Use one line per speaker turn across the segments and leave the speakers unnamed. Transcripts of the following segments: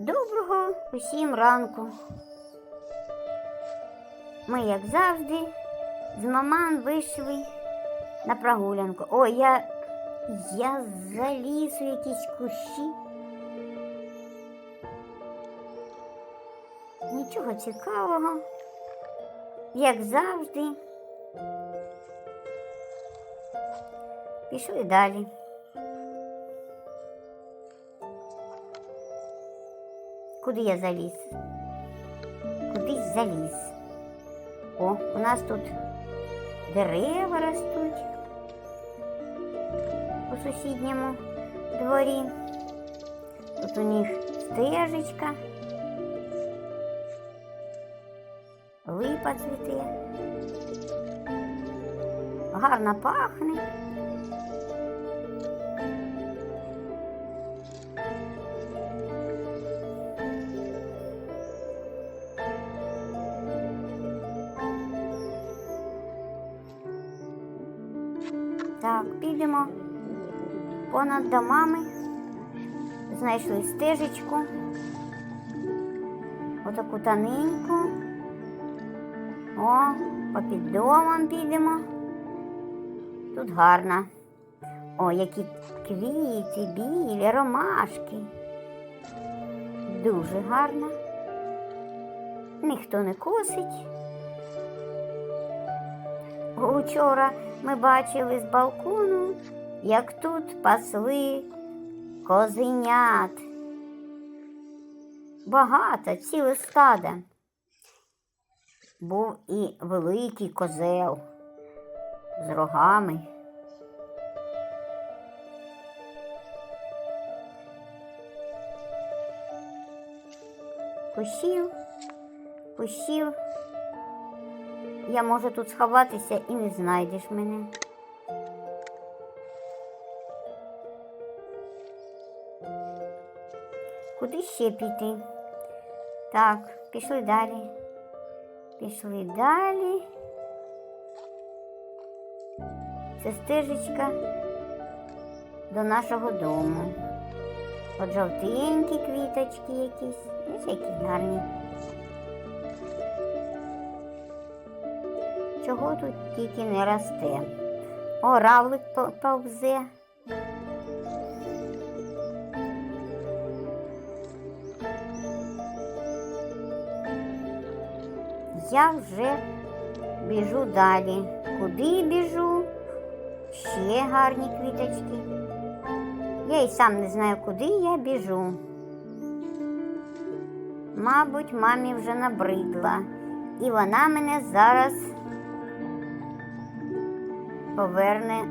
Доброго усім ранку. Ми, як завжди, з маман вийшли на прогулянку. Ой, я, я заліз у якісь кущі. Нічого цікавого, як завжди. Пішли далі. Куди я заліз? Кудись заліз. О, у нас тут дерева ростуть у сусідньому дворі. Тут у них стежечка. Липа цвіте. Гарно пахне. Так, підемо понад домами. Знайшли стежечку. Отаку тоненьку. О, попід домом підемо. Тут гарно. О, які квіти, білі, ромашки. Дуже гарно. Ніхто не косить. Учора ми бачили з балкону, як тут пасли козенят. Багато, ціле стадо. Був і великий козел з рогами. Кущів, кущів. Я можу тут сховатися і не знайдеш мене. Куди ще піти? Так, пішли далі. Пішли далі. Це стежечка до нашого дому. От жовтенькі квіточки якісь. Ось які гарні. Чого тут тільки не росте? О, равлик повзе. Я вже біжу далі. Куди біжу? Ще гарні квіточки. Я й сам не знаю, куди я біжу. Мабуть, мамі вже набридла, і вона мене зараз поверне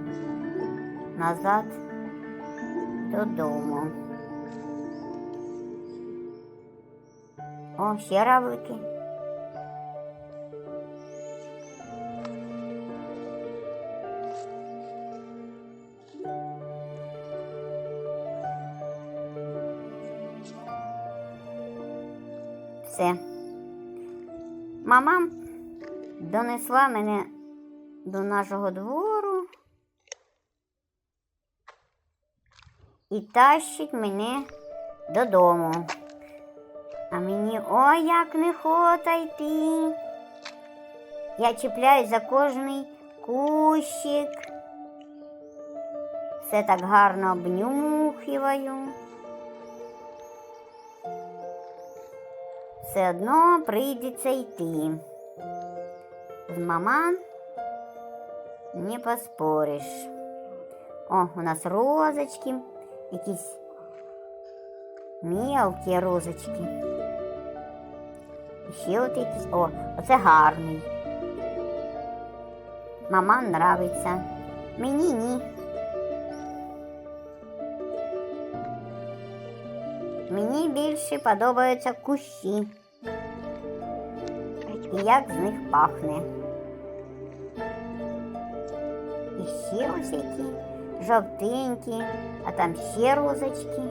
назад додому. О, ще равлики. Все. Мама донесла мене до нашого двору і тащить мене додому. А мені ой як нехота йти. Я чіпляюсь за кожний кущик. Все так гарно обнюхиваю. Все одно прийдеться йти. З маман не поспориш. О, у нас розочки, якісь мелкі розочки. Ще от якісь. О, оце гарний. Маман нравиться. Мені ні. Мені більше подобаються кущі. І як з них пахне. Ще ось які жовтенькі, а там ще розочки.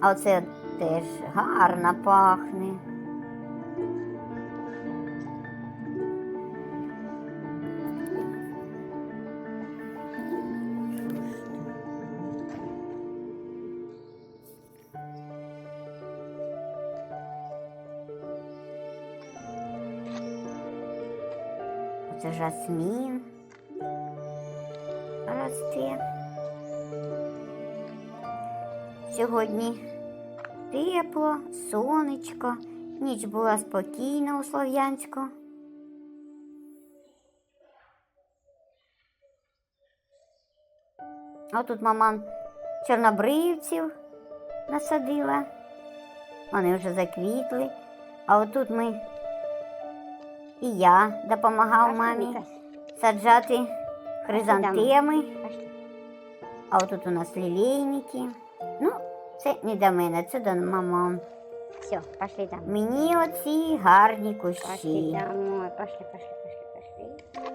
А оце теж гарно пахне. Це жасмін. Росте. Сьогодні тепло, сонечко, ніч була спокійна у Слов'янську. А тут маман чорнобривців насадила. Вони вже заквітли. А отут ми і я допомагав мамі саджати хризантеми. А отут у нас лілейники. Ну, це не до мене, це до мамон.
Все, пошли там.
Мені оці гарні
Пошли домой. Пошли, пошли, пошли, пошли.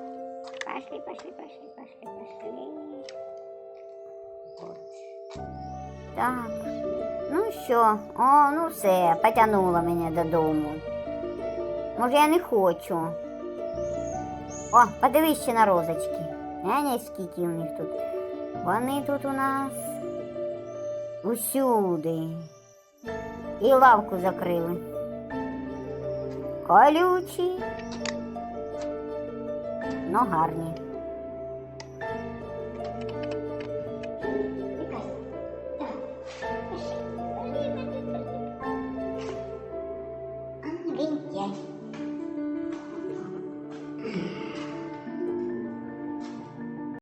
Пошли, пошли, пошли, пошли, пошли. Вот.
Так. Ну що, о, ну все, потягнуло мене додому. Може, я не хочу. О, подивись ще на розочки. Глянь, скільки у них тут. Вони тут у нас усюди. І лавку закрили. Колючі. Ну, гарні.